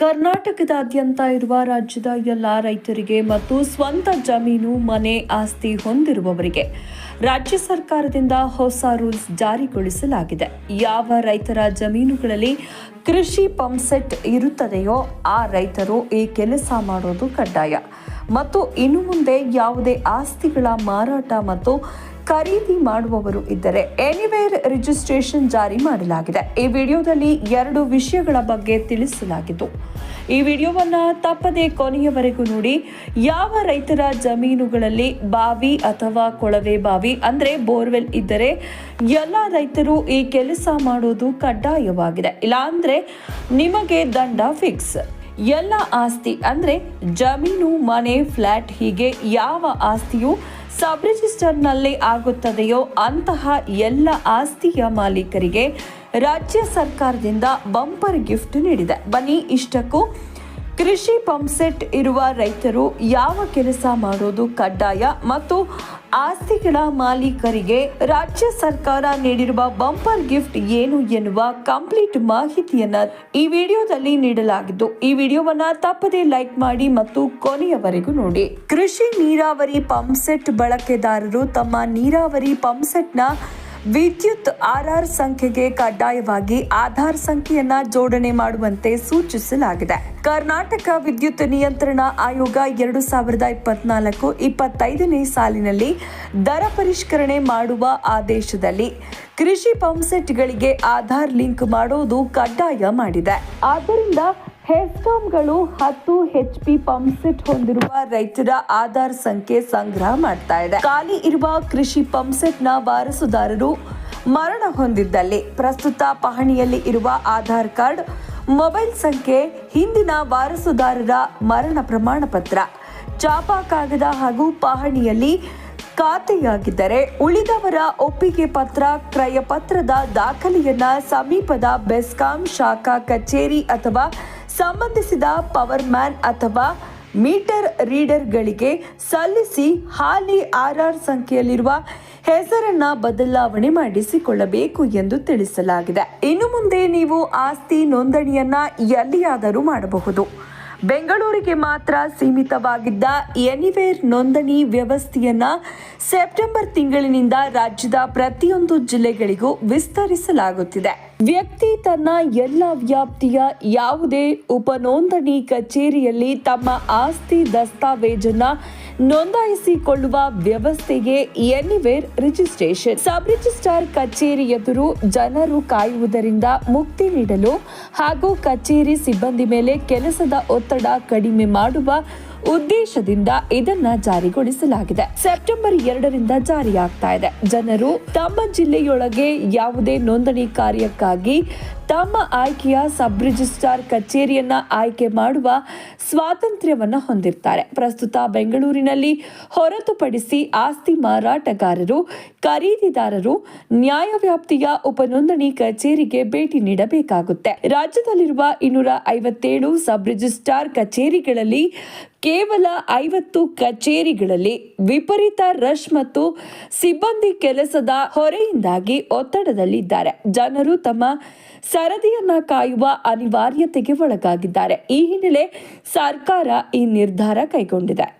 ಕರ್ನಾಟಕದಾದ್ಯಂತ ಇರುವ ರಾಜ್ಯದ ಎಲ್ಲ ರೈತರಿಗೆ ಮತ್ತು ಸ್ವಂತ ಜಮೀನು, ಮನೆ ಆಸ್ತಿ ಹೊಂದಿರುವವರಿಗೆ ರಾಜ್ಯ ಸರ್ಕಾರದಿಂದ ಹೊಸ ರೂಲ್ಸ್ ಜಾರಿಗೊಳಿಸಲಾಗಿದೆ. ಯಾವ ರೈತರ ಜಮೀನುಗಳಲ್ಲಿ ಕೃಷಿ ಪಂಪ್ಸೆಟ್ ಇರುತ್ತದೆಯೋ ಆ ರೈತರು ಈ ಕೆಲಸ ಮಾಡೋದು ಕಡ್ಡಾಯ. ಮತ್ತು ಇನ್ನು ಮುಂದೆ ಯಾವುದೇ ಆಸ್ತಿಗಳ ಮಾರಾಟ ಮತ್ತು ಖರೀದಿ ಮಾಡುವವರು ಇದ್ದರೆ ಎನಿವೇರ್ ರಿಜಿಸ್ಟ್ರೇಷನ್ ಜಾರಿ ಮಾಡಲಾಗಿದೆ. ಈ ವಿಡಿಯೋದಲ್ಲಿ ಎರಡು ವಿಷಯಗಳ ಬಗ್ಗೆ ತಿಳಿಸಲಾಗಿತ್ತು. ಈ ವಿಡಿಯೋವನ್ನ ತಪ್ಪದೆ ಕೊನೆಯವರೆಗೂ ನೋಡಿ. ಯಾವ ರೈತರ ಜಮೀನುಗಳಲ್ಲಿ ಬಾವಿ ಅಥವಾ ಕೊಳವೆ ಬಾವಿ ಅಂದ್ರೆ ಬೋರ್ವೆಲ್ ಇದ್ದರೆ ಎಲ್ಲ ರೈತರು ಈ ಕೆಲಸ ಮಾಡೋದು ಕಡ್ಡಾಯವಾಗಿದೆ. ಇಲ್ಲಾಂದ್ರೆ ನಿಮಗೆ ದಂಡ ಫಿಕ್ಸ್ ಎಲ್ಲ ಆಸ್ತಿ ಅಂದ್ರೆ ಜಮೀನು, ಮನೆ, ಫ್ಲಾಟ್ ಹೀಗೆ ಯಾವ ಆಸ್ತಿಯು ಸಬ್ ರಿಜಿಸ್ಟರ್ನಲ್ಲಿ ಆಗುತ್ತದೆಯೋ ಅಂತಹ ಎಲ್ಲ ಆಸ್ತಿಯ ಮಾಲೀಕರಿಗೆ ರಾಜ್ಯ ಸರ್ಕಾರದಿಂದ ಬಂಪರ್ ಗಿಫ್ಟ್ ನೀಡಿದೆ. ಬನ್ನಿ ಇಷ್ಟಕ್ಕೂ ಕೃಷಿ ಪಂಪ್ಸೆಟ್ ಇರುವ ರೈತರು ಯಾವ ಕೆಲಸ ಮಾಡೋದು ಕಡ್ಡಾಯ ಮತ್ತು ಆಸ್ತಿಗಳ ಮಾಲೀಕರಿಗೆ ರಾಜ್ಯ ಸರ್ಕಾರ ನೀಡಿರುವ ಬಂಪರ್ ಗಿಫ್ಟ್ ಏನು ಎನ್ನುವ ಕಂಪ್ಲೀಟ್ ಮಾಹಿತಿಯನ್ನ ಈ ವಿಡಿಯೋದಲ್ಲಿ ನೀಡಲಾಗಿದ್ದು, ಈ ವಿಡಿಯೋವನ್ನ ತಪ್ಪದೇ ಲೈಕ್ ಮಾಡಿ ಮತ್ತು ಕೊನೆಯವರೆಗೂ ನೋಡಿ. ಕೃಷಿ ನೀರಾವರಿ ಪಂಪ್ಸೆಟ್ ಬಳಕೆದಾರರು ತಮ್ಮ ನೀರಾವರಿ ಪಂಪ್ಸೆಟ್ನ ವಿದ್ಯುತ್ ಆರ್ಆರ್ ಸಂಖ್ಯೆಗೆ ಕಡ್ಡಾಯವಾಗಿ ಆಧಾರ್ ಸಂಖ್ಯೆಯನ್ನ ಜೋಡಣೆ ಮಾಡುವಂತೆ ಸೂಚಿಸಲಾಗಿದೆ. ಕರ್ನಾಟಕ ವಿದ್ಯುತ್ ನಿಯಂತ್ರಣ ಆಯೋಗ ಎರಡು ಸಾವಿರದ ಇಪ್ಪತ್ನಾಲ್ಕು ಇಪ್ಪತ್ತೈದನೇ ಸಾಲಿನಲ್ಲಿ ದರ ಪರಿಷ್ಕರಣೆ ಮಾಡುವ ಆದೇಶದಲ್ಲಿ ಕೃಷಿ ಪಂಪ್ಸೆಟ್ಗಳಿಗೆ ಆಧಾರ್ ಲಿಂಕ್ ಮಾಡೋದು ಕಡ್ಡಾಯ ಮಾಡಿದೆ. ಆದ್ದರಿಂದ ಹೆಸ್ಕಾಂಗಳು ಹತ್ತು ಹೆಚ್ ಪಿ ಪಂಪ್ಸೆಟ್ ಹೊಂದಿರುವ ರೈತರ ಆಧಾರ್ ಸಂಖ್ಯೆ ಸಂಗ್ರಹ ಮಾಡ್ತಾ ಇದೆ. ಖಾಲಿ ಇರುವ ಕೃಷಿ ಪಂಪ್ಸೆಟ್ನ ವಾರಸುದಾರರು ಮರಣ ಹೊಂದಿದ್ದಲ್ಲಿ. ಪ್ರಸ್ತುತ ಪಹಣಿಯಲ್ಲಿ ಇರುವ ಆಧಾರ್ ಕಾರ್ಡ್, ಮೊಬೈಲ್ ಸಂಖ್ಯೆ, ಹಿಂದಿನ ವಾರಸುದಾರರ ಮರಣ ಪ್ರಮಾಣ ಪತ್ರ ಚಾಪಾ ಕಾಗದ ಹಾಗೂ ಪಹಣಿಯಲ್ಲಿ ಖಾತೆಯಾಗಿದ್ದರೆ ಉಳಿದವರ ಒಪ್ಪಿಗೆ ಪತ್ರ ಕ್ರಯ ಪತ್ರದ ದಾಖಲೆಯನ್ನ ಸಮೀಪದ ಬೆಸ್ಕಾಂ ಶಾಖಾ ಕಚೇರಿ ಅಥವಾ ಸಂಬಂಧಿಸಿದ ಪವರ್ ಮ್ಯಾನ್ ಅಥವಾ ಮೀಟರ್ ರೀಡರ್ಗಳಿಗೆ ಸಲ್ಲಿಸಿ ಹಾಲಿ ಆರ್ಆರ್ ಸಂಖ್ಯೆಯಲ್ಲಿರುವ ಹೆಸರನ್ನ ಬದಲಾವಣೆ ಮಾಡಿಸಿಕೊಳ್ಳಬೇಕು ಎಂದು ತಿಳಿಸಲಾಗಿದೆ. ಇನ್ನು ಮುಂದೆ ನೀವು ಆಸ್ತಿ ನೋಂದಣಿಯನ್ನ ಎಲ್ಲಿಯಾದರೂ ಮಾಡಬಹುದು. ಬೆಂಗಳೂರಿಗೆ ಮಾತ್ರ ಸೀಮಿತವಾಗಿದ್ದ ಎನಿವೇರ್ ನೋಂದಣಿ ವ್ಯವಸ್ಥೆಯನ್ನ ಸೆಪ್ಟೆಂಬರ್ ತಿಂಗಳಿನಿಂದ ರಾಜ್ಯದ ಪ್ರತಿಯೊಂದು ಜಿಲ್ಲೆಗಳಿಗೂ ವಿಸ್ತರಿಸಲಾಗುತ್ತಿದೆ. ವ್ಯಕ್ತಿ ತನ್ನ ಎಲ್ಲ ವ್ಯಾಪ್ತಿಯ ಯಾವುದೇ ಉಪನೋಂದಣಿ ಕಚೇರಿಯಲ್ಲಿ ತಮ್ಮ ಆಸ್ತಿ ದಸ್ತಾವೇಜನ್ನ ನೋಂದಾಯಿಸಿಕೊಳ್ಳುವ ವ್ಯವಸ್ಥೆಗೆ ಎನಿವೇರ್ ರಿಜಿಸ್ಟ್ರೇಷನ್ ಸಬ್ ರಿಜಿಸ್ಟ್ರಾರ್ ಕಚೇರಿ ಎದುರು ಜನರು ಕಾಯುವುದರಿಂದ ಮುಕ್ತಿ ನೀಡಲು ಹಾಗೂ ಕಚೇರಿ ಸಿಬ್ಬಂದಿ ಮೇಲೆ ಕೆಲಸದ ಒತ್ತಡ ಕಡಿಮೆ ಮಾಡುವ ಉದ್ದೇಶದಿಂದ ಇದನ್ನ ಜಾರಿಗೊಳಿಸಲಾಗಿದೆ. ಸೆಪ್ಟೆಂಬರ್ ಎರಡರಿಂದ ಜಾರಿಯಾಗ್ತಾ ಇದೆ. ಜನರು ತಮ್ಮ ಜಿಲ್ಲೆಯೊಳಗೆ ಯಾವುದೇ ನೋಂದಣಿ ಕಾರ್ಯಕ್ಕಾಗಿ ತಮ್ಮ ಆಯ್ಕೆಯ ಸಬ್ ರಿಜಿಸ್ಟ್ರಾರ್ ಕಚೇರಿಯನ್ನ ಆಯ್ಕೆ ಮಾಡುವ ಸ್ವಾತಂತ್ರ್ಯವನ್ನ ಹೊಂದಿರ್ತಾರೆ. ಪ್ರಸ್ತುತ ಬೆಂಗಳೂರಿನಲ್ಲಿ ಹೊರತುಪಡಿಸಿ ಆಸ್ತಿ ಮಾರಾಟಗಾರರು, ಖರೀದಿದಾರರು ನ್ಯಾಯವ್ಯಾಪ್ತಿಯ ಉಪನೋಂದಣಿ ಕಚೇರಿಗೆ ಭೇಟಿ ನೀಡಬೇಕಾಗುತ್ತೆ. ರಾಜ್ಯದಲ್ಲಿರುವ ಇನ್ನೂರ ಐವತ್ತೇಳು ಸಬ್ ರಿಜಿಸ್ಟ್ರಾರ್ ಕಚೇರಿಗಳಲ್ಲಿ ಕೇವಲ ಐವತ್ತು ಕಚೇರಿಗಳಲ್ಲಿ ವಿಪರೀತ ರಶ್ ಮತ್ತು ಸಿಬ್ಬಂದಿ ಕೆಲಸದ ಹೊರೆಯಿಂದಾಗಿ ಒತ್ತಡದಲ್ಲಿದ್ದಾರೆ. ಜನರು ತಮ್ಮ ಸರದಿಯನ್ನ ಕಾಯುವ ಅನಿವಾರ್ಯತೆಗೆ ಒಳಗಾಗಿದ್ದಾರೆ. ಈ ಹಿನ್ನೆಲೆ ಸರ್ಕಾರ ಈ ನಿರ್ಧಾರ ಕೈಗೊಂಡಿದೆ.